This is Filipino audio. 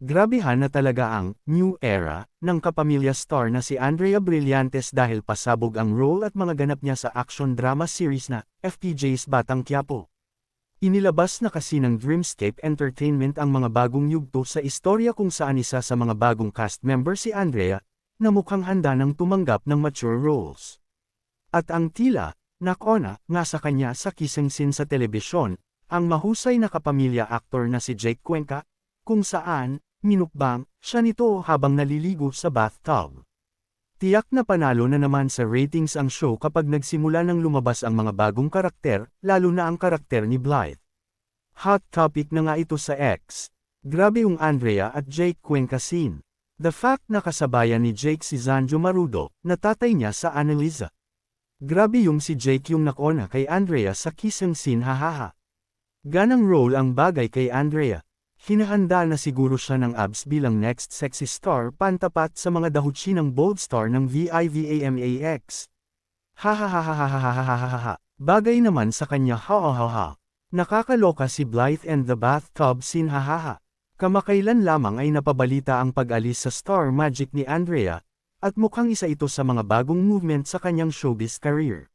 Grabehan na talaga ang new era ng kapamilya star na si Andrea Brillantes dahil pasabog ang role at mga ganap niya sa action drama series na FPJ's Batang Quiapo. Inilabas na kasi ng Dreamscape Entertainment ang mga bagong yugto sa istorya kung saan isa sa mga bagong cast member si Andrea, na mukhang handa ng tumanggap ng mature roles. At ang tila, nakona, nga sa kanya sa kissing scene sa telebisyon, ang mahusay na kapamilya actor na si Jake Cuenca, kung saan, minukbang, siya nito habang naliligo sa bathtub. Tiyak na panalo na naman sa ratings ang show kapag nagsimula nang lumabas ang mga bagong karakter, lalo na ang karakter ni Blythe. Hot topic na nga ito sa X. Grabe yung Andrea at Jake Cuenca scene. The fact na kasabayan ni Jake si Zanjo Marudo, na tatay niya sa Annalisa. Grabe yung si Jake yung nakona kay Andrea sa kissing scene hahaha. Ganang role ang bagay kay Andrea. Hinahanda na siguro siya ng abs bilang next sexy star pantapat sa mga dahutsi ng bold star ng VIVAMAX. Hahahahahahahahaha. Bagay naman sa kanya ha Nakakaloka si Blythe and the bathtub scene hahaha. Kamakailan lamang ay napabalita ang pag-alis sa Star Magic ni Andrea, at mukhang isa ito sa mga bagong movement sa kanyang showbiz career.